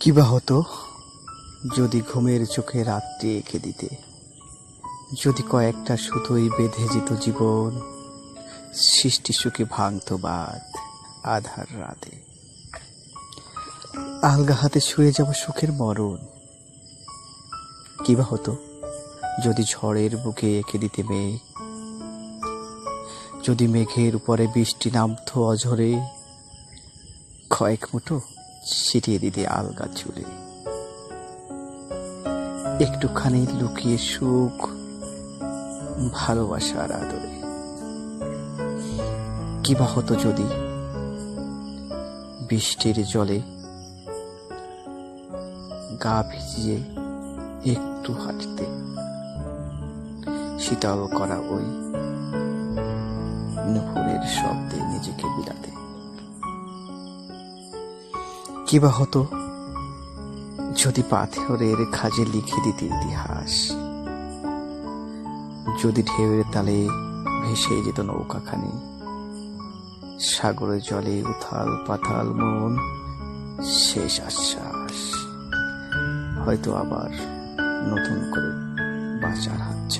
কি বা হতো? যদি ঘুমের চোখে রাত্রি এঁকে দিতে, যদি কয়েকটা শুধুই বেঁধে যেত জীবন, সৃষ্টি সুখে ভাঙত বাদ আধার রাতে। আলগা হাতে শুয়ে যাব সুখের মরণ। কি বা হতো? যদি ঝড়ের বুকে এঁকে দিতে মেঘ, যদি মেঘের উপরে বৃষ্টি নামতো অঝরে, কয়েক মুঠো ছিটিয়ে দিতে আলগা চুলে। একটুখানি লুকিয়ে সুখ, ভালোবাসার আদরে। কি বা হতো যদি বৃষ্টির জলে গা ভিজিয়ে একটু হাঁটতে। শীতল করা ওই নুপুরের শব্দে নিজেকে বিলাতে। কি বা হতো? যদি পাথরের খাজে লিখে দিতে ইতিহাস, যদি ঢেউয়ের তালে ভেসে যেত নৌকাখানি, সাগরের জলে উথাল পাথাল মন, শেষ আশ্বাস। হয়তো আবার নতুন করে বাঁচার হাত